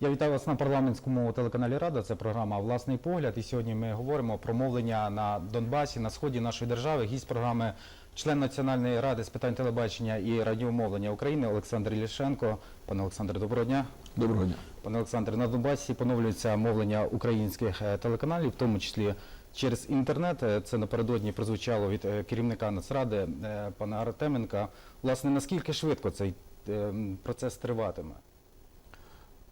Я вітаю вас на парламентському телеканалі Рада. Це програма Власний погляд. І сьогодні ми говоримо про мовлення на Донбасі, на сході нашої держави. Гість програми, член Національної ради з питань телебачення і радіомовлення України Олександр Ілішенко. Пане Олександре, доброго дня. Доброго дня. Пане Олександре, на Донбасі поновлюється мовлення українських е, телеканалів, в тому числі через інтернет. Е, Це напередодні прозвучало від е, керівника Нацради пана Артеменка. Власне, наскільки швидко цей процес триватиме?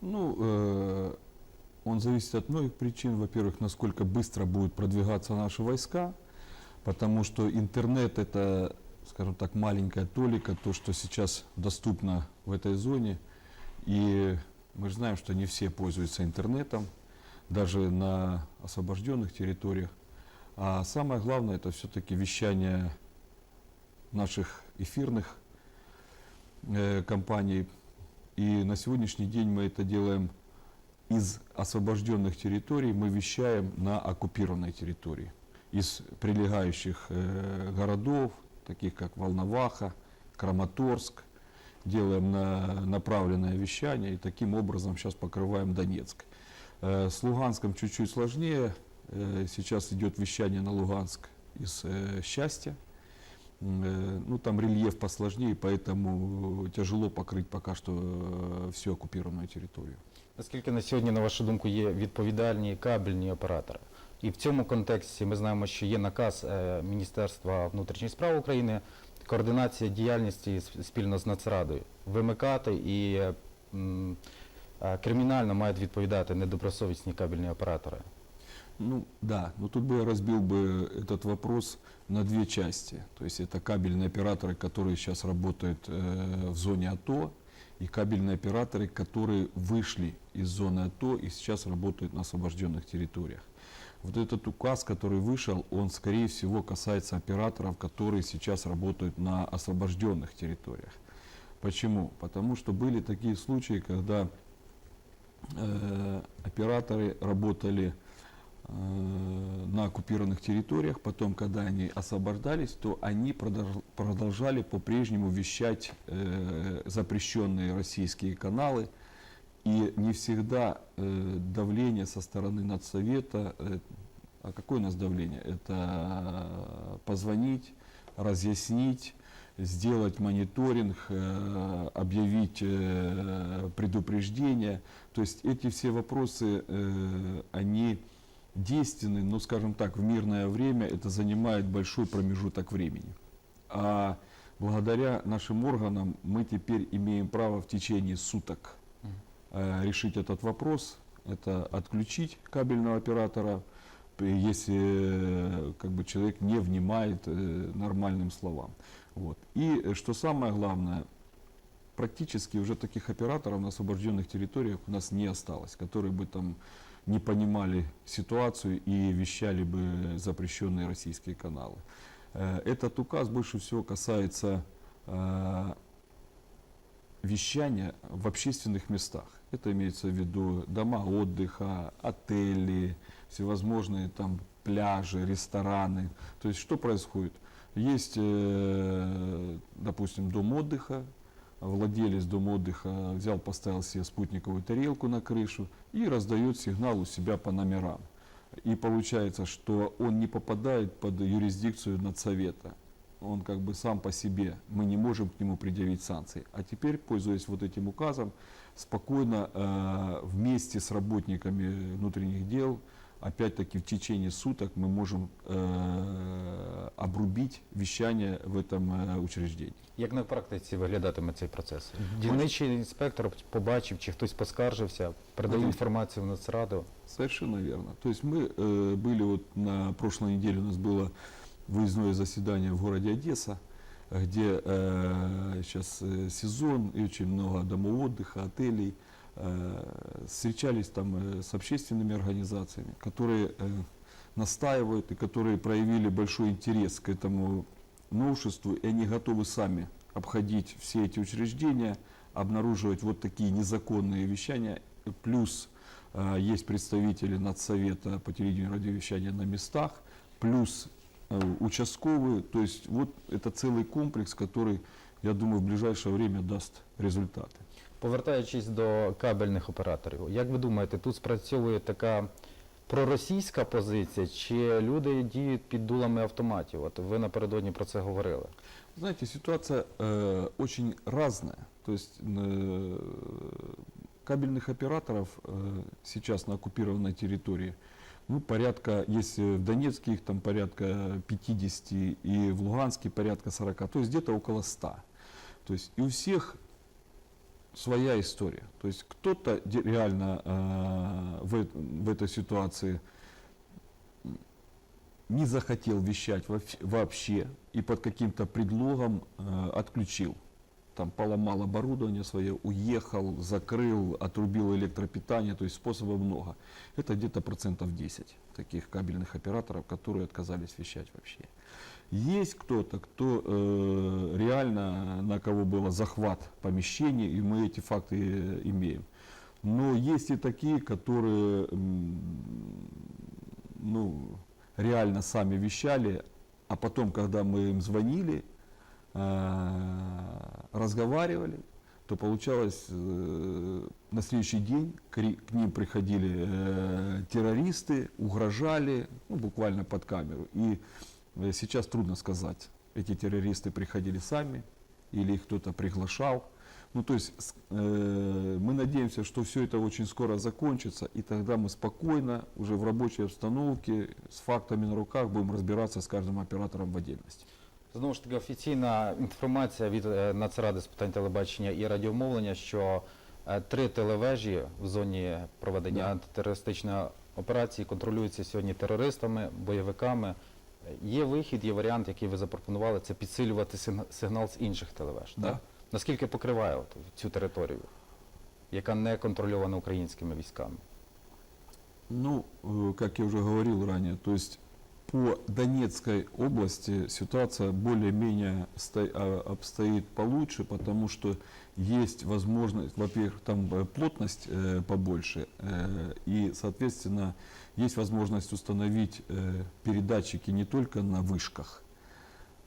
Ну, э, он зависит от многих причин. Во-первых, насколько быстро будут продвигаться наши войска, потому что интернет это, скажем так, маленькая толика, то, что сейчас доступно в этой зоне. И мы же знаем, что не все пользуются интернетом, даже на освобожденных территориях. А самое главное, это все-таки вещание наших эфирных э, компаний. И на сегодняшний день мы это делаем из освобожденных территорий, мы вещаем на оккупированной территории. Из прилегающих э, городов, таких как Волноваха, Краматорск, делаем на, направленное вещание и таким образом сейчас покрываем Донецк. Э, с Луганском чуть-чуть сложнее. Э, сейчас идет вещание на Луганск из Счастья. Э, Ну, там рельеф посложнее, поэтому тяжело покрыть пока что э, всю оккупированную территорию. Наскільки на сьогодні, на вашу думку, є відповідальні кабельні оператори? І в цьому контексті ми знаємо, що є наказ е, Міністерства внутрішніх справ України, координація діяльності с- спільно з Нацрадою, вимикати і е, м, е, кримінально мають відповідати недобросовісні кабельні оператори. Ну да, но тут бы я разбил бы этот вопрос на две части. То есть это кабельные операторы, которые сейчас работают э, в зоне АТО, и кабельные операторы, которые вышли из зоны АТО и сейчас работают на освобожденных территориях. Вот этот указ, который вышел, он, скорее всего, касается операторов, которые сейчас работают на освобожденных территориях. Почему? Потому что были такие случаи, когда э, операторы работали на оккупированных территориях, потом, когда они освобождались, то они продолж- продолжали по-прежнему вещать э, запрещенные российские каналы, и не всегда э, давление со стороны Надсовета, э, а какое у нас давление? Это позвонить, разъяснить, сделать мониторинг, э, объявить э, предупреждение. То есть эти все вопросы, э, они действенны, но, скажем так, в мирное время это занимает большой промежуток времени. А благодаря нашим органам мы теперь имеем право в течение суток э, решить этот вопрос. Это отключить кабельного оператора, п- если э, как бы, человек не внимает э, нормальным словам. Вот. И э, что самое главное, практически уже таких операторов на освобожденных территориях у нас не осталось, которые бы там не понимали ситуацию и вещали бы запрещенные российские каналы. Э, Этот указ больше всего касается э, вещания в общественных местах. Это имеется в виду дома отдыха, отели, всевозможные там пляжи, рестораны. То есть что происходит? Есть, э, допустим, дом отдыха, владелец дома отдыха взял, поставил себе спутниковую тарелку на крышу и раздает сигнал у себя по номерам. И получается, что он не попадает под юрисдикцию надсовета. Он как бы сам по себе, мы не можем к нему предъявить санкции. А теперь, пользуясь вот этим указом, спокойно э, вместе с работниками внутренних дел, опять-таки в течение суток мы можем э, обрубить вещание в этом э, учреждении. Як на практиці виглядатиме цей процес? Дільничий інспектор побачив, чи хтось поскаржився, передав Мгм. інформацію в Нацраду. Совершенно верно. То есть мы э, были вот на прошлой неделе у нас было выездное заседание в городе Одесса, где э, сейчас э, сезон и очень много домов отдыха, отелей. Э, встречались там э, с общественными организациями, которые э, настаивают и которые проявили большой интерес к этому новшеству, и они готовы сами обходить все эти учреждения, обнаруживать вот такие незаконные вещания, плюс есть представители Надсовета по телевидению и радиовещания на местах, плюс участковые, то есть вот это целый комплекс, который, я думаю, в ближайшее время даст результаты. Повертаючись до кабельних операторів, як ви думаєте, тут спрацьовує така проросійська позиція, чи люди діють під дулами автоматів? От ви напередодні про це говорили. Знаете, ситуация э, очень разная. То есть э, кабельных операторов э, сейчас на оккупированной территории, ну, порядка, если в Донецке их там порядка 50 и в Луганске порядка 40, то есть где-то около 100. То есть и у всех своя история. То есть кто-то реально э, в, в этой ситуации не захотел вещать вообще и под каким-то предлогом э, отключил. Там поломал оборудование свое, уехал, закрыл, отрубил электропитание, то есть способов много. Это где-то процентов 10 таких кабельных операторов, которые отказались вещать вообще. Есть кто-то, кто э, реально, на кого было захват помещений, и мы эти факты э, имеем. Но есть и такие, которые ну, реально сами вещали, а потом, когда мы им звонили, э, разговаривали, то получалось э, на следующий день к, к ним приходили э, террористы, угрожали, ну, буквально под камеру. И сейчас трудно сказать, эти террористы приходили сами или их кто-то приглашал. Ну, то есть с- э, мы надеемся, что все это очень скоро закончится, и тогда мы спокойно, уже в рабочей обстановке, с фактами на руках будем разбираться с каждым оператором в отдельности. Знову ж таки, офіційна інформація від е, Нацради з питань телебачення і радіомовлення, що е, три телевежі в зоні проведення Да. антитерористичної операції контролюються сьогодні терористами, бойовиками. Е, Є вихід, є варіант, який ви запропонували, це підсилювати сигнал з інших телевеж. Да. Так? Наскільки покриває от цю територію, яка не контрольована українськими військами? Ну, як как я уже говорил ранее, то есть по Донецкой области ситуация более-менее а, обстоит получше, потому что есть возможность, во-первых, там э, плотность э, побольше, э, и, соответственно, есть возможность установить передатчики не только на вышках,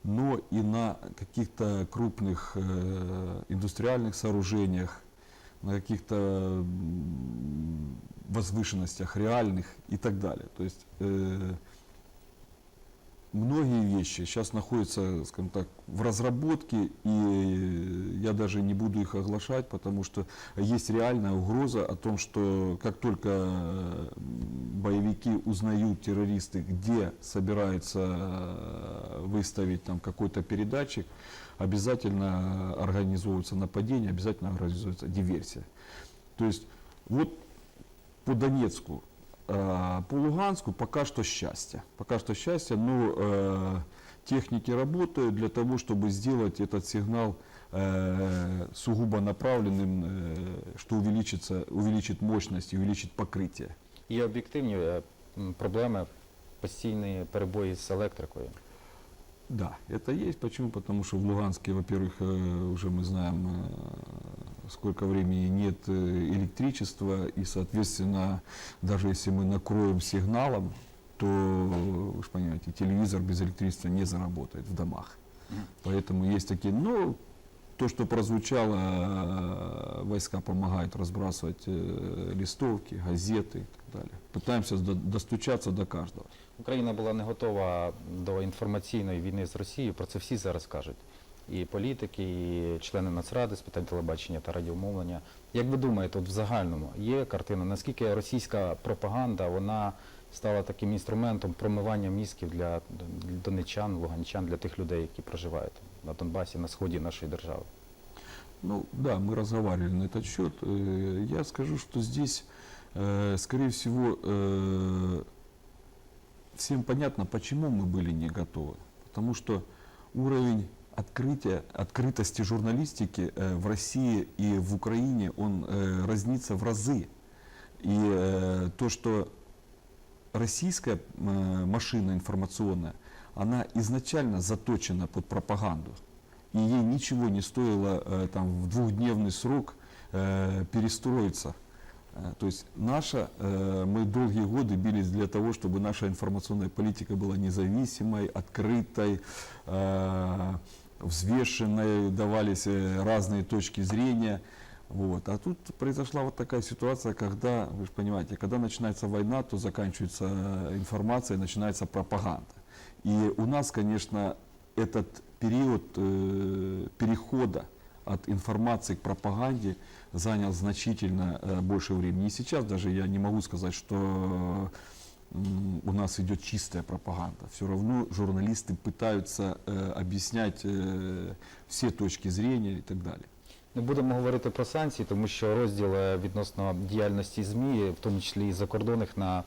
но и на каких-то крупных индустриальных сооружениях, на каких-то возвышенностях реальных и так далее. То есть многие вещи сейчас находятся, скажем так, в разработке, и я даже не буду их оглашать, потому что есть реальная угроза о том, что как только боевики узнают террористы, где собираются э, выставить там какой-то передатчик, обязательно организовывается нападение, обязательно организуется диверсия. То есть вот по Донецку, э, по Луганску пока что счастье. Пока что счастье, но э, техники работают для того, чтобы сделать этот сигнал э, сугубо направленным, э, что увеличится, увеличит мощность и увеличит покрытие. Є об'єктивні е, м, проблеми, постійні перебої з електрикою. Да, это есть. Почему? Потому что в Луганске, во-первых, э, уже мы знаем, э, сколько времени нет э, электричества, и, соответственно, даже если мы накроем сигналом, то, вы же понимаете, телевизор без электричества не заработает в домах. Поэтому есть такие, ну, то, что прозвучало, э, войска помогают разбрасывать э, листовки, газеты и так далее. Пытаемся до- достучаться до каждого. Україна була не готова до інформаційної війни з Росією. Про це всі зараз кажуть. І політики, і члени Нацради з питань телебачення та радіомовлення. Як ви думаєте, от в загальному є картина, наскільки російська пропаганда вона стала таким інструментом промивання мізків для донечан, луганчан, для тих людей, які проживають на Донбасі, на сході нашої держави? Ну да, мы разговаривали на этот счет. Э, Я скажу, что здесь, э, скорее всего, э, всем понятно, почему мы были не готовы. Потому что уровень открытия, открытости журналистики э, в России и в Украине, он э, разнится в разы. И э, то, что российская машина информационная, она изначально заточена под пропаганду. И ей ничего не стоило там, в двухдневный срок перестроиться. То есть наша, мы долгие годы бились для того, чтобы наша информационная политика была независимой, открытой, э, взвешенной, давались э, разные точки зрения. Вот. А тут произошла вот такая ситуация, когда, вы же понимаете, когда начинается война, то заканчивается э, информация, начинается пропаганда. И у нас, конечно, этот период э, перехода от информации к пропаганде занял значительно э, больше времени. И сейчас даже я не могу сказать, что м, у нас идет чистая пропаганда. Все равно журналисты пытаются э, объяснять э, все точки зрения и так далее. Не будемо говорити про санкції, тому що розділ е, відносно діяльності ЗМІ, в тому числі і закордонних на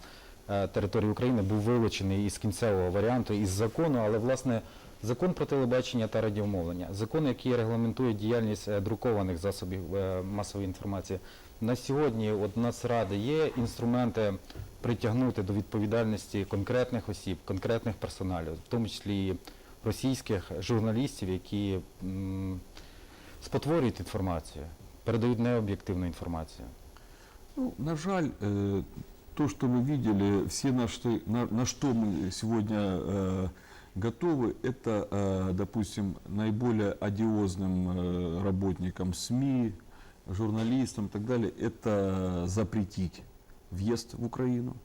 е, території України, був вилучений із кінцевого варіанту, із закону, але власне закон про телебачення та радіомовлення, закон, який регламентує діяльність е, друкованих засобів е, масової інформації. На сьогодні от у Нацради є інструменти притягнути до відповідальності конкретних осіб, конкретних персоналів, в тому числі і російських журналістів, які м, спотворюють інформацію, передають необ'єктивну інформацію. Ну, на жаль, э, то, что мы видели, все на что, на, на что мы сегодня э, готовы, это, э, допустим, наиболее одиозным э, работникам СМИ, журналистам и так далее, это запретить въезд в Украину.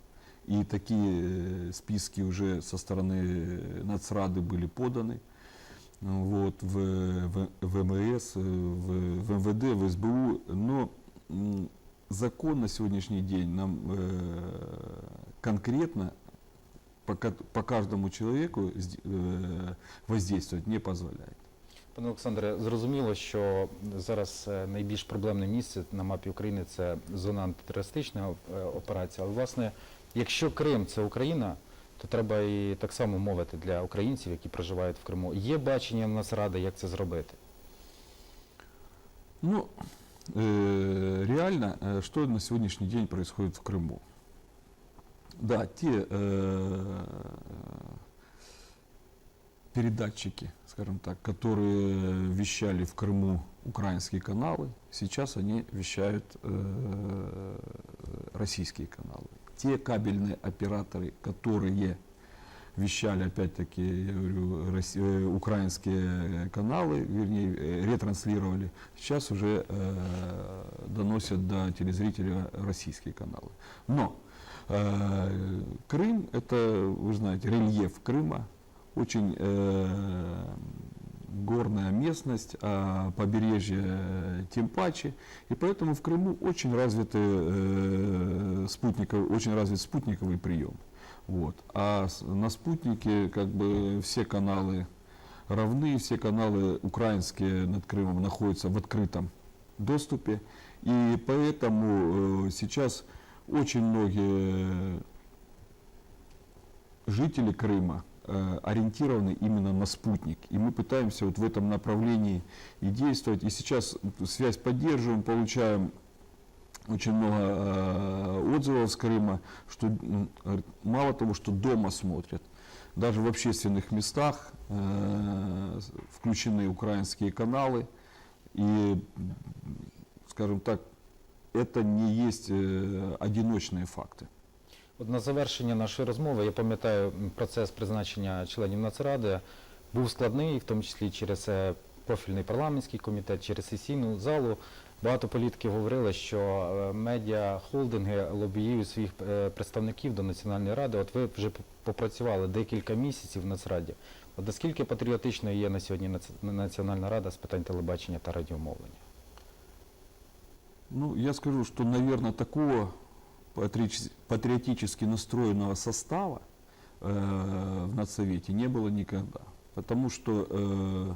И такие э, списки уже со стороны Нацрады были поданы вот, в, в, в МС, э, в, в МВД, в СБУ. Но закон на сегодняшний день нам э, конкретно по, по каждому человеку э, воздействовать не позволяет. Пане Олександре, зрозуміло, що зараз е, найбільш проблемне місце на мапі України це зона антитерористичної е, операції. Але власне, якщо Крим це Україна, то треба і так само мовити для українців, які проживають в Криму. Є бачення в Нацради, як це зробити? Ну, э, реально, э, что на сегодняшний день происходит в Крыму? Да, те э, передатчики, скажем так, которые вещали в Крыму украинские каналы, сейчас они вещают э, российские каналы. Те кабельные операторы, которые вещали, опять-таки, я говорю, росси- э, украинские каналы, вернее, э, ретранслировали, сейчас уже э, доносят до телезрителя российские каналы. Но э, Крым, это, вы знаете, рельеф Крыма, очень э, горная местность, а побережье э, тем и поэтому в Крыму очень развиты э, спутниковый, очень развит спутниковый прием. Вот. А на спутнике как бы все каналы равны, все каналы украинские над Крымом находятся в открытом доступе. И поэтому э, сейчас очень многие жители Крыма ориентированы именно на спутник. И мы пытаемся вот в этом направлении и действовать. И сейчас связь поддерживаем, получаем очень много э, отзывов с Крыма, что мало того, что дома смотрят, даже в общественных местах э, включены украинские каналы. И, скажем так, это не есть э, одиночные факты. От на завершення нашої розмови, я пам'ятаю, процес призначення членів Нацради був складний, в тому числі через е, профільний парламентський комітет, через сесійну залу. Багато політиків говорили, що е, медіа холдинги лобіюють своїх е, представників до Національної ради. От ви вже попрацювали декілька місяців в Нацраді. От наскільки патріотичною є на сьогодні Національна рада з питань телебачення та радіомовлення? Ну, я скажу, что, наверное, такого патриотически настроенного состава э, в Надсовете не было никогда. Потому что э,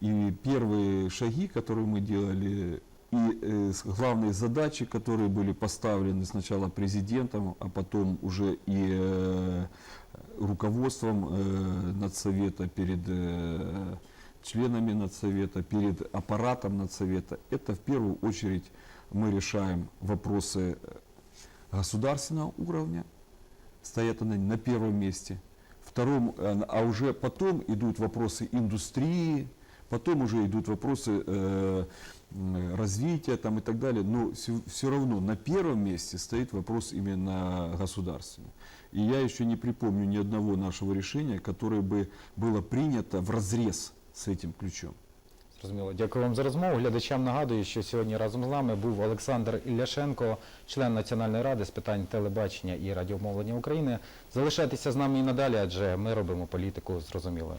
и первые шаги, которые мы делали, и э, главные задачи, которые были поставлены сначала президентом, а потом уже и руководством э, Надсовета перед членами Надсовета, перед аппаратом Надсовета, это в первую очередь мы решаем вопросы государственного уровня, стоят они на первом месте. Втором, э, а уже потом идут вопросы индустрии, потом уже идут вопросы э, развития там и так далее. Но все равно на первом месте стоит вопрос именно государственный. И я еще не припомню ни одного нашего решения, которое бы было принято в разрез с этим ключом. Зрозуміло. Дякую вам за розмову. Глядачам нагадую, що сьогодні разом з нами був Олександр Ілляшенко, член Національної ради з питань телебачення і радіомовлення України. Залишайтеся з нами і надалі, адже ми робимо політику зрозумілою.